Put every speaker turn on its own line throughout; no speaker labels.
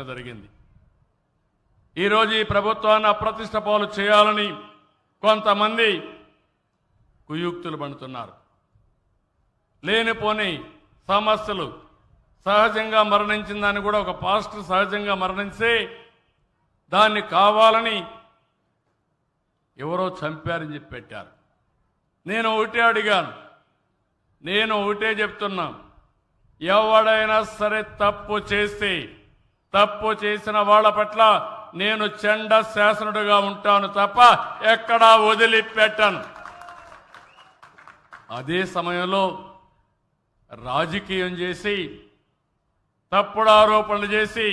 జరిగింది. ఈరోజు ఈ ప్రభుత్వాన్ని అప్రతిష్ట పాలు చేయాలని కొంతమంది కుయుక్తులు పడుతున్నారు. లేనిపోని సమస్యలు సహజంగా మరణించిందని కూడా ఒక పాస్టర్ సహజంగా మరణించే దాన్ని కావాలని ఎవరో చంపారని చెప్పి పెట్టారు. నేను ఒకటే అడిగాను. నేను ఒకటే చెప్తున్నా. ఎవడైనా సరే తప్పు చేస్తే తప్పు చేసిన వాళ్ళ పట్ల నేను చెండ శాసనుడుగా ఉంటాను తప్ప ఎక్కడా వదిలిపెట్టను. అదే సమయంలో రాజకీయం చేసి తప్పుడు ఆరోపణలు చేసి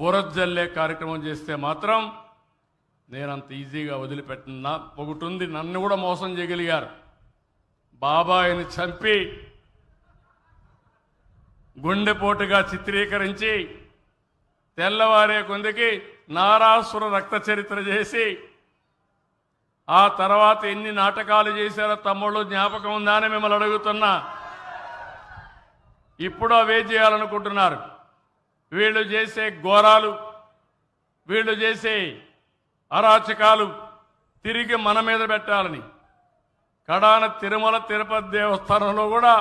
బురజల్లే కార్యక్రమం చేస్తే మాత్రం నేనంత ఈజీగా వదిలిపెట్టినా ఒకటి నన్ను కూడా మోసం చేయగలిగారు. బాబాయిని చంపి గుండెపోటుగా చిత్రీకరించి తెల్లవారే కొందికి నారాసుర రక్త చరిత్ర చేసి ఆ తర్వాత ఎన్ని నాటకాలు చేశారో తమ్ముళ్ళు జ్ఞాపకం ఉందా అని మిమ్మల్ని అడుగుతున్నా. ఇప్పుడు అవే చేయాలనుకుంటున్నారు. వీళ్ళు చేసే ఘోరాలు వీళ్ళు చేసే అరాచకాలు తిరిగి మన మీద పెట్టాలని. కడాన తిరుమల తిరుపతి దేవస్థానంలో కూడా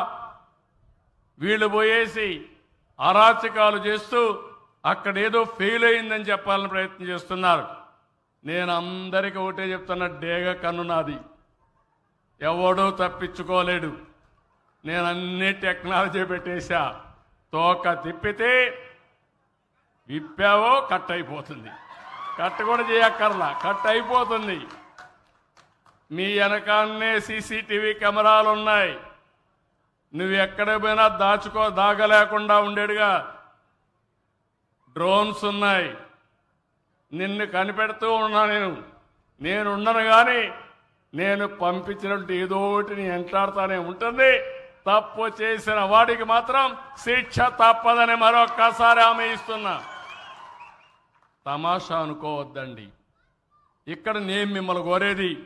వీళ్ళు పోయేసి అరాచకాలు చేస్తూ అక్కడ ఏదో ఫెయిల్ అయిందని చెప్పాలని ప్రయత్నం చేస్తున్నారు. నేను అందరికీ ఒకటే చెప్తున్న డేగ కన్ను నాది. ఎవడూ తప్పించుకోలేడు. నేను అన్ని టెక్నాలజీ పెట్టేశా. తోక తిప్పితే విప్పావో కట్ అయిపోతుంది. కట్ కూడా చేయక్కర్లా కట్ అయిపోతుంది. మీ వెనకాన్నే సీసీటీవీ కెమెరాలు ఉన్నాయి నువ్వు ఎక్కడ పోయినా దాచుకో దాగలేకుండా ఉండేడుగా. డ్రోన్స్ ఉన్నాయి. నిన్ను కనిపెడుతూ ఉన్నా నేను. నేను ఉండను కానీ నేను పంపించినట్టు ఏదో ఒకటి నీ ఉంటుంది. తప్పు చేసిన వాడికి మాత్రం శిక్ష తప్పదని మరొక్కసారి ఆమె ఇస్తున్నా. తమాషా అనుకోవద్దండి. ఇక్కడ నేను మిమ్మల్ని కోరేది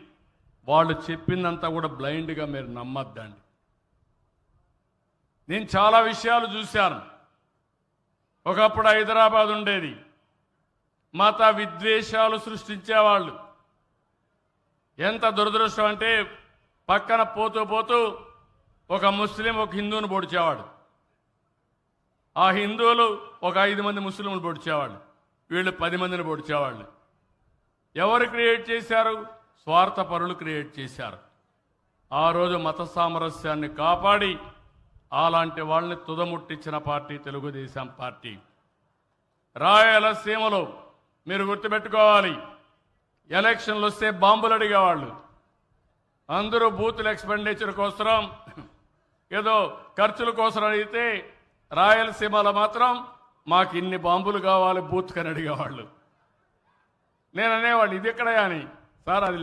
వాళ్ళు చెప్పిందంతా కూడా బ్లైండ్గా మీరు నమ్మద్దండి. నేను చాలా విషయాలు చూశాను. ఒకప్పుడు హైదరాబాద్ ఉండేది. మత విద్వేషాలు సృష్టించేవాళ్ళు. ఎంత దురదృష్టం అంటే పక్కన పోతూ పోతూ ఒక ముస్లిం ఒక హిందువుని పొడిచేవాడు. ఆ హిందువులు ఒక ఐదు మంది ముస్లింలు పొడిచేవాళ్ళు. వీళ్ళు పది మందిని పొడిచేవాళ్ళు. ఎవరు క్రియేట్ చేశారు? స్వార్థపరులు క్రియేట్ చేశారు. ఆ రోజు మత సామరస్యాన్ని కాపాడి అలాంటి వాళ్ళని తుదముట్టించిన పార్టీ తెలుగుదేశం పార్టీ. రాయలసీమలో మీరు గుర్తుపెట్టుకోవాలి ఎలక్షన్లు వస్తే బాంబులు అడిగేవాళ్ళు. అందరూ బూతుల ఎక్స్పెండిచర్ కోసం ఏదో ఖర్చుల కోసం అడిగితే రాయలసీమలో మాత్రం మాకు ఇన్ని బాంబులు కావాలి బూత్ కని అడిగేవాళ్ళు. నేను అనేవాళ్ళు ఇది ఎక్కడయా అని. సార్ అది